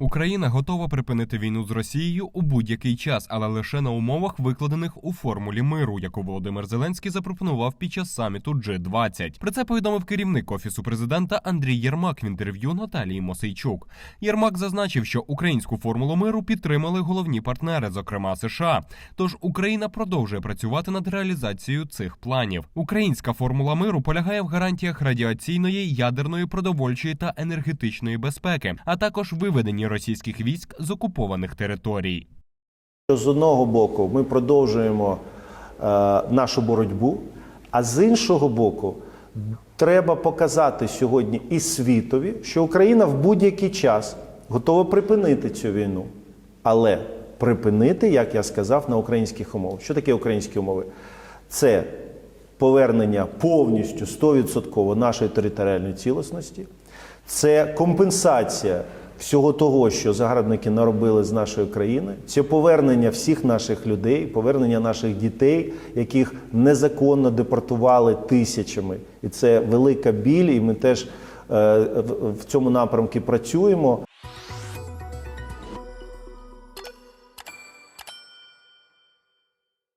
Україна готова припинити війну з Росією у будь-який час, але лише на умовах, викладених у формулі миру, яку Володимир Зеленський запропонував під час саміту G20. Про це повідомив керівник офісу президента Андрій Єрмак в інтерв'ю Наталії Мосейчук. Єрмак зазначив, що українську формулу миру підтримали головні партнери, зокрема США. Тож Україна продовжує працювати над реалізацією цих планів. Українська формула миру полягає в гарантіях радіаційної, ядерної, продовольчої та енергетичної безпеки, а також виведенні російських військ з окупованих територій. З одного боку, ми продовжуємо е, нашу боротьбу, а з іншого боку, треба показати сьогодні і світові, що Україна в будь-який час готова припинити цю війну. Але припинити, як я сказав, на українських умовах. Що таке українські умови? Це повернення повністю 100% нашої територіальної цілісності, це компенсація всього того, що загарбники наробили з нашої країни, це повернення всіх наших людей, повернення наших дітей, яких незаконно депортували тисячами. І це велика біль, і ми теж е, в- в цьому напрямку працюємо.